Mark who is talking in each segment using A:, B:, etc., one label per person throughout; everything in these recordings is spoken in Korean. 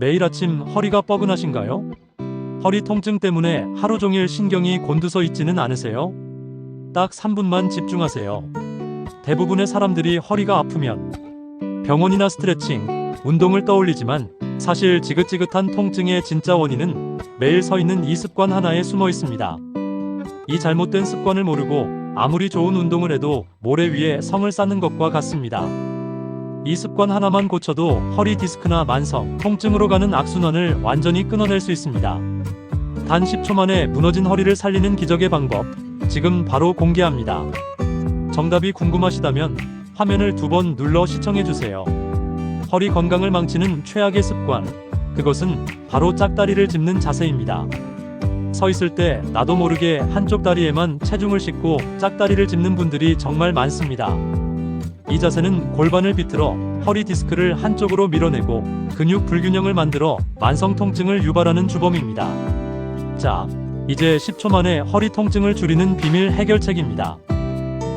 A: 매일 아침 허리가 뻐근하신가요? 허리 통증 때문에 하루 종일 신경이 곤두서 있지는 않으세요? 딱 3분만 집중하세요. 대부분의 사람들이 허리가 아프면 병원이나 스트레칭, 운동을 떠올리지만 사실 지긋지긋한 통증의 진짜 원인은 매일 서 있는 이 습관 하나에 숨어 있습니다. 이 잘못된 습관을 모르고 아무리 좋은 운동을 해도 모래 위에 성을 쌓는 것과 같습니다. 이 습관 하나만 고쳐도 허리 디스크나 만성, 통증으로 가는 악순환을 완전히 끊어낼 수 있습니다. 단 10초 만에 무너진 허리를 살리는 기적의 방법, 지금 바로 공개합니다. 정답이 궁금하시다면 화면을 두 번 눌러 시청해주세요. 허리 건강을 망치는 최악의 습관, 그것은 바로 짝다리를 짚는 자세입니다. 서 있을 때 나도 모르게 한쪽 다리에만 체중을 싣고 짝다리를 짚는 분들이 정말 많습니다. 이 자세는 골반을 비틀어 허리 디스크를 한쪽으로 밀어내고 근육 불균형을 만들어 만성 통증을 유발하는 주범입니다. 자, 이제 10초 만에 허리 통증을 줄이는 비밀 해결책입니다.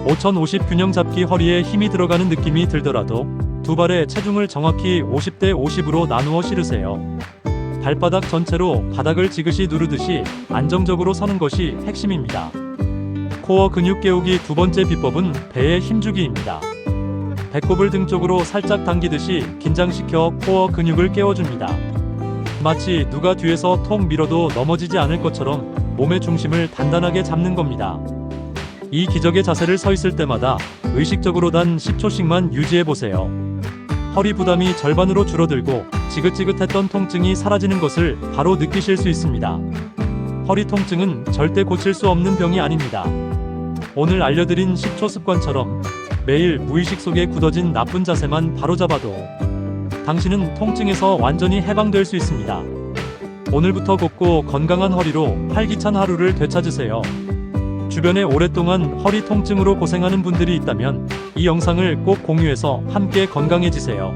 A: 5050 균형 잡기 허리에 힘이 들어가는 느낌이 들더라도 두 발의 체중을 정확히 50대 50으로 나누어 실으세요. 발바닥 전체로 바닥을 지그시 누르듯이 안정적으로 서는 것이 핵심입니다. 코어 근육 깨우기 두 번째 비법은 배에 힘주기입니다. 배꼽을 등 쪽으로 살짝 당기듯이 긴장시켜 코어 근육을 깨워줍니다. 마치 누가 뒤에서 톡 밀어도 넘어지지 않을 것처럼 몸의 중심을 단단하게 잡는 겁니다. 이 기적의 자세를 서 있을 때마다 의식적으로 단 10초씩만 유지해 보세요. 허리 부담이 절반으로 줄어들고 지긋지긋했던 통증이 사라지는 것을 바로 느끼실 수 있습니다. 허리 통증은 절대 고칠 수 없는 병이 아닙니다. 오늘 알려드린 10초 습관처럼 매일 무의식 속에 굳어진 나쁜 자세만 바로잡아도 당신은 통증에서 완전히 해방될 수 있습니다. 오늘부터 곱고 건강한 허리로 활기찬 하루를 되찾으세요. 주변에 오랫동안 허리 통증으로 고생하는 분들이 있다면 이 영상을 꼭 공유해서 함께 건강해지세요.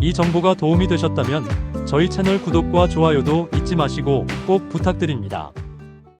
A: 이 정보가 도움이 되셨다면 저희 채널 구독과 좋아요도 잊지 마시고 꼭 부탁드립니다.